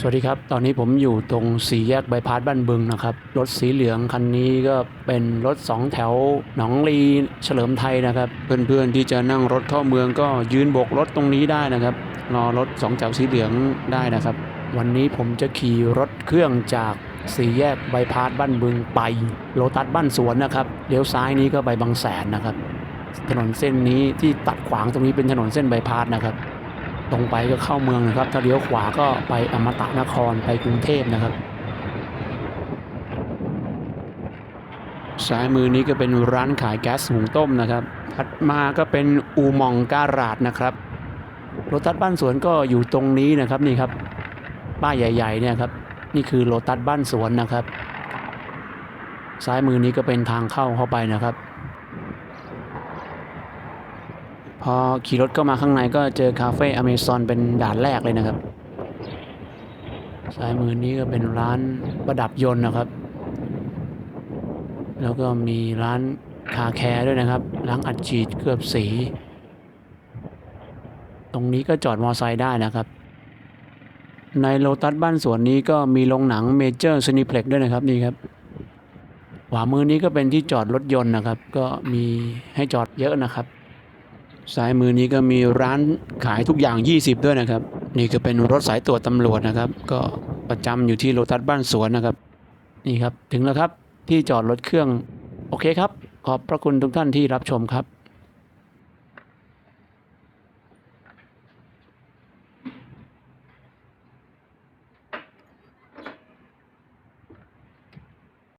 สวัสดีครับ ตอนนี้ผมอยู่ตรงสี่แยกบายพาสบ้านบึงนะครับ รถสีเหลืองคันนี้ก็เป็นรถสองแถวหนองลีเฉลิมไทยนะครับ เพื่อนๆที่จะนั่งรถเข้าเมืองก็ยืนโบกรถตรงนี้ได้นะครับ รอรถสองแถวสีเหลืองได้นะครับ วันนี้ผมจะขี่รถเครื่องจากสี่แยกบายพาสบ้านบึงไปโลตัสบ้านสวนนะครับ เลี้ยวซ้ายนี้ก็ไปบางแสนนะครับ ถนนเส้นนี้ที่ตัดขวางตรงนี้เป็นถนนเส้นบายพาสนะครับ ตรงไปก็เข้าเมืองนะครับ ถ้าเลี้ยวขวาก็ไปอมตะนครไปกรุงเทพนะครับซ้ายมือนี้ก็เป็นร้านขายแก๊สหุงต้มนะครับ ถัดมาก็เป็นอูมองการาดนะครับ โลตัสบ้านสวนก็อยู่ตรงนี้นะครับนี่ครับ ป้ายใหญ่ๆเนี่ยครับ นี่คือโลตัสบ้านสวนนะครับ ซ้ายมือนี้ก็เป็นทางเข้าเข้าไปนะครับ พ อขี่รถเข้ามาข้างในก็เจอคาเฟ่อเมซอนเป็นด่านแรกเลยนะครับซ้ายมือนี้ก็เป็นร้านประดับยนต์นะครับ แล้วก็มีร้านคาแคร์ด้วยนะครับล้างอัดฉีดเคลือบสี ตรงนี้ก็จอดมอไซค์ได้นะครับ ในโลตัสบ้านสวนนี้ก็มีโรงหนังเมเจอร์ซินิเพล็กด้วยนะครับนี่ครับขวามือนี้ก็เป็นที่จอดรถยนต์นะครับ ก็มีให้จอดเยอะนะครับ ซ้ายมือนี้ก็มีร้านขายทุกอย่าง 20 ด้วยนะครับ นี่ก็เป็นรถสายตรวจตำรวจนะครับ ก็ประจำอยู่ที่โลตัสบ้านสวนนะครับ นี่ครับ ถึงแล้วครับที่จอดรถเครื่อง โอเคครับ ขอบพระคุณทุกท่านที่รับชมครับ